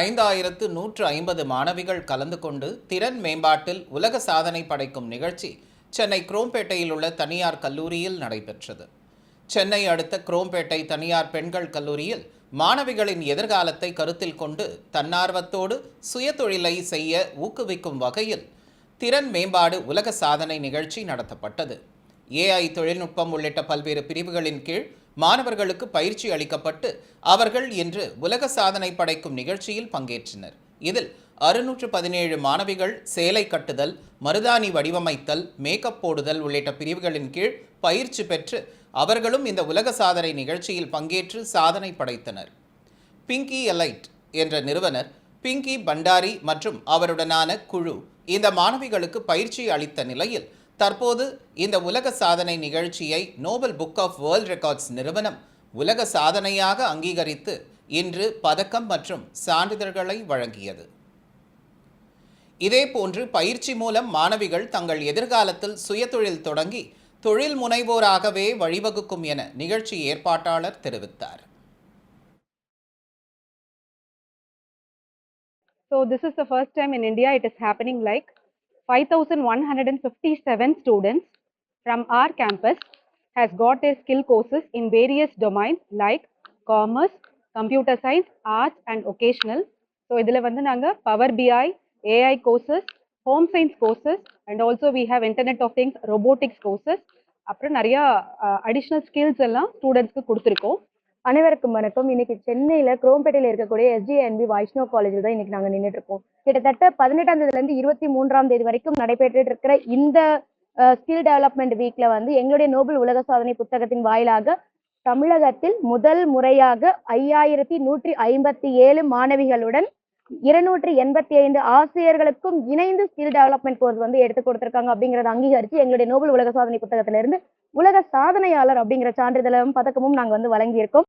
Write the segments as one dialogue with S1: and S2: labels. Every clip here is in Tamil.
S1: ஐந்தாயிரத்து நூற்று ஐம்பது மாணவிகள் கலந்து கொண்டு திறன் மேம்பாட்டில் உலக சாதனை படைக்கும் நிகழ்ச்சி சென்னை குரோம்பேட்டையில் உள்ள தனியார் கல்லூரியில் நடைபெற்றது. சென்னை அடுத்த குரோம்பேட்டை தனியார் பெண்கள் கல்லூரியில் மாணவிகளின் எதிர்காலத்தை கருத்தில் கொண்டு தன்னார்வத்தோடு சுயதொழிலை செய்ய ஊக்குவிக்கும் வகையில் திறன் மேம்பாடு உலக சாதனை நிகழ்ச்சி நடத்தப்பட்டது. ஏஐ தொழில்நுட்பம் உள்ளிட்ட பல்வேறு பிரிவுகளின் கீழ் மாணவர்களுக்கு பயிற்சி அளிக்கப்பட்டு அவர்கள் இன்று உலக சாதனை படைக்கும் நிகழ்ச்சியில் பங்கேற்றனர். இதில் அறுநூற்று பதினேழு மாணவிகள் சேலை கட்டுதல் மருதாணி வடிவமைத்தல் மேக்கப் போடுதல் உள்ளிட்ட பிரிவுகளின் கீழ் பயிற்சி பெற்று அவர்களும் இந்த உலக சாதனை நிகழ்ச்சியில் பங்கேற்று சாதனை படைத்தனர். பிங்கி எலைட் என்ற நிறுவனர் பிங்கி பண்டாரி மற்றும் அவருடனான குழு இந்த மாணவிகளுக்கு பயிற்சி அளித்த நிலையில் தற்போது இந்த உலக சாதனை நிகழ்ச்சியை Nobel book of world records நிறுவனம் உலக சாதனையாக அங்கீகரித்து இன்று பதக்கம் மற்றும் சான்றிதழ்களை வழங்கியது. இதேபோன்று பயிற்சி மூலம் மாணவிகள் தங்கள் எதிர்காலத்தில் சுயதொழில் தொடங்கி தொழில் முனைவோராகவே வழிவகுக்கும் என நிகழ்ச்சி ஏற்பாட்டாளர் தெரிவித்தார்.
S2: So this is the first time in India it is happening like 5,157 students from our campus has got their skill courses in various domains like commerce, computer science, arts and occasional. So இதில் வந்து நாங்க Power BI, AI courses, home science courses and also we have Internet of Things, robotics courses அப்புறம் நிறையா அடிஷ்னல் ஸ்கில்ஸ் எல்லாம் ஸ்டூடெண்ட்ஸ்க்கு கொடுத்துருக்கோம்
S3: அனைவருக்கும் வணக்கம். இன்னைக்கு சென்னையில குரோம்பேட்டையில இருக்கக்கூடிய எஸ்ஜிஎன்பி வைஷ்ணவ் காலேஜில் தான் இன்னைக்கு நாங்க நின்றுட்டு இருக்கோம். கிட்டத்தட்ட பதினெட்டாம் தேதியில இருந்து இருபத்தி மூன்றாம் தேதி வரைக்கும் நடைபெற்று இருக்கிற இந்த ஸ்கில் டெவலப்மெண்ட் வீக்ல வந்து எங்களுடைய நோபல் உலக சாதனை புத்தகத்தின் வாயிலாக தமிழகத்தில் முதல் முறையாக ஐயாயிரத்தி நூற்றி ஐம்பத்தி ஏழு மாணவிகளுடன் இருநூற்றி எண்பத்தி ஐந்து ஆசிரியர்களுக்கும் இணைந்து ஸ்கில் டெவலப்மெண்ட் கோர்ஸ் வந்து எடுத்து கொடுத்திருக்காங்க அப்படிங்கறத அங்கீகரிச்சு எங்களுடைய நோபல் உலக சாதனை புத்தகத்திலிருந்து உலக சாதனையாளர் அப்படிங்கிற சான்றிதழும் பதக்கமும் நாங்க வந்து வழங்கியிருக்கோம்.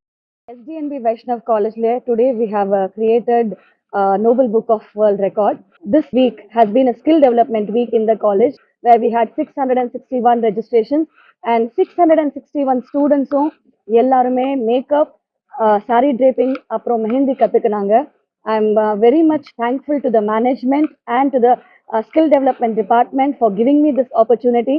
S4: SDNB Vaishnav College Lair, today we have uh, created uh, Noble Book of World Record. This week has been a skill development week in the college where we had 661 registrations and 661 students-உம் எல்லாருமே மேக்கப் சாரி draping அப்புறம் mehndi கற்றுக்கினாங்க I am very much thankful to the management and to the skill development department for giving me this opportunity